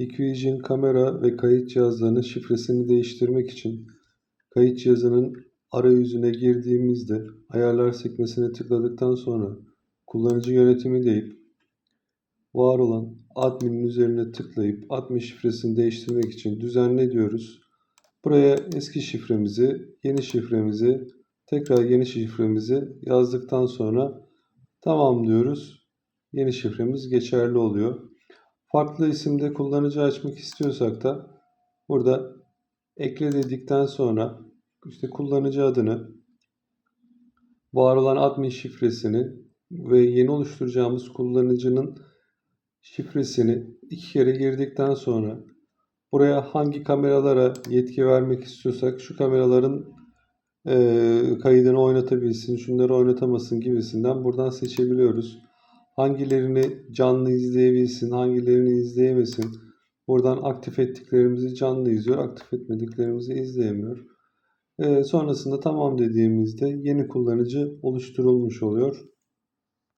Hikvision kamera ve kayıt cihazlarının şifresini değiştirmek için kayıt cihazının arayüzüne girdiğimizde ayarlar sekmesine tıkladıktan sonra kullanıcı yönetimi deyip var olan adminin üzerine tıklayıp admin şifresini değiştirmek için düzenle diyoruz. Buraya eski şifremizi, yeni şifremizi, tekrar yeni şifremizi yazdıktan sonra tamam diyoruz. Yeni şifremiz geçerli oluyor. Farklı isimde kullanıcı açmak istiyorsak da burada ekle dedikten sonra işte kullanıcı adını, var olan admin şifresini ve yeni oluşturacağımız kullanıcının şifresini iki kere girdikten sonra buraya hangi kameralara yetki vermek istiyorsak şu kameraların eee, kaydını oynatabilsin, şunları oynatamasın gibisinden buradan seçebiliyoruz. Hangilerini canlı izleyebilsin, hangilerini izleyemesin. Buradan aktif ettiklerimizi canlı izliyor, aktif etmediklerimizi izleyemiyor. Eee, sonrasında tamam dediğimizde yeni kullanıcı oluşturulmuş oluyor.